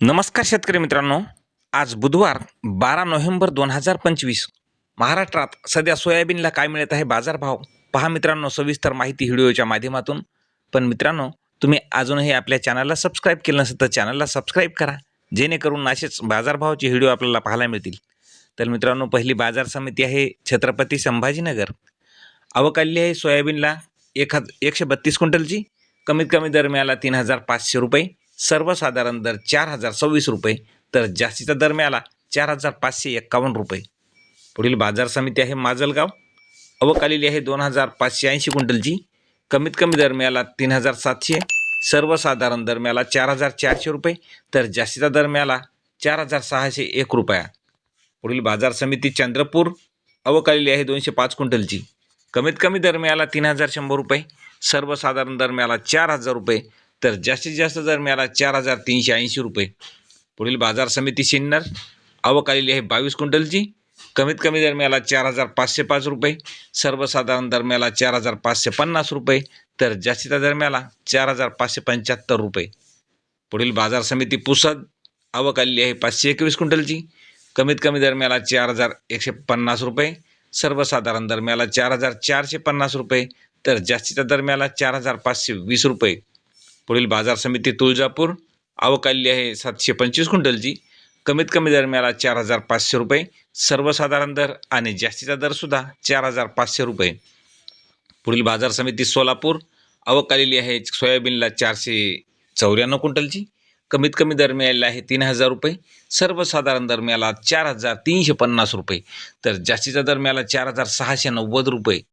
नमस्कार शेतकरी मित्रांनो. आज बुधवार बारा नोव्हेंबर दोन हजार पंचवीस. महाराष्ट्रात सध्या सोयाबीनला काय मिळत आहे बाजारभाव? पहा मित्रांनो सविस्तर माहिती व्हिडिओच्या माध्यमातून. पण मित्रांनो तुम्ही अजूनही आपल्या चॅनलला सबस्क्राईब केलं नसेल तर चॅनलला सबस्क्राईब करा. जेणेकरून असेच बाजारभावाचे व्हिडिओ आपल्याला पाहायला मिळतील. तर मित्रांनो पहिली बाजार समिती आहे छत्रपती संभाजीनगर. अवकाली आहे सोयाबीनला एक हज एकशे बत्तीस क्विंटलची. कमीत कमी दर मिळाला तीन हजार पाचशे रुपये. सर्वसाधारण दर चार हजार सव्वीस रुपये तर जास्तीचा दर मिळाला चार हजार पाचशे एक्कावन्न रुपये. पुढील बाजार समिती आहे माजलगाव. अवकालेली आहे दोन हजार पाचशे ऐंशी क्विंटलची. कमीत कमी दर मिळाला तीन हजार सातशे. सर्वसाधारण दर मिळाला चार हजार चारशे रुपये तर जास्तीचा दर मिळाला चार हजार सहाशे एक रुपया. पुढील बाजार समिती चंद्रपूर. अवकालेली आहे दोनशे पाच क्विंटलची. कमीत कमी दर मिळाला तीन हजार शंभर रुपये. सर्वसाधारण दर मिळाला चार हजार रुपये तर जास्तीत जास्त जर मिळाला चार हजार तीनशे ऐंशी रुपये. पुढील बाजार समिती सिन्नर आवक आलेली आहे बावीस क्विंटलची. कमीत कमी दर मिळाला चार हजार पाचशे पाच रुपये सर्वसाधारण दर मिळाला चार हजार पाचशे पन्नास रुपये तर जास्तीचा दर मिळाला चार हजार पाचशे पंच्याहत्तर रुपये. पुढील बाजार समिती पुसद आवक आलेली आहे पाचशे एकवीस क्विंटलची. कमीत कमी दर मिळाला चार हजार एकशे पन्नास रुपये सर्वसाधारण दर मिळाला चार हजार चारशे पन्नास रुपये तर जास्तीचा दर मिळाला चार हजार पाचशे वीस रुपये. पुढील बाजार समिती तुळजापूर. आवक आलेली आहे सातशे पंचवीस क्विंटलची. कमीत कमी दर मिळाला चार हजार पाचशे रुपये. सर्वसाधारण दर आणि जास्तीचा दरसुद्धा चार हजार पाचशे रुपये. पुढील बाजार समिती सोलापूर. आवक आलेली आहे सोयाबीनला चारशे चौऱ्याण्णव क्विंटलची. कमीत कमी दर मिळालेला आहे तीन हजार रुपये. सर्वसाधारण दर मिळाला चार हजार तीनशे पन्नास रुपये. तर जास्तीचा दर मिळाला चार हजार सहाशे नव्वद रुपये.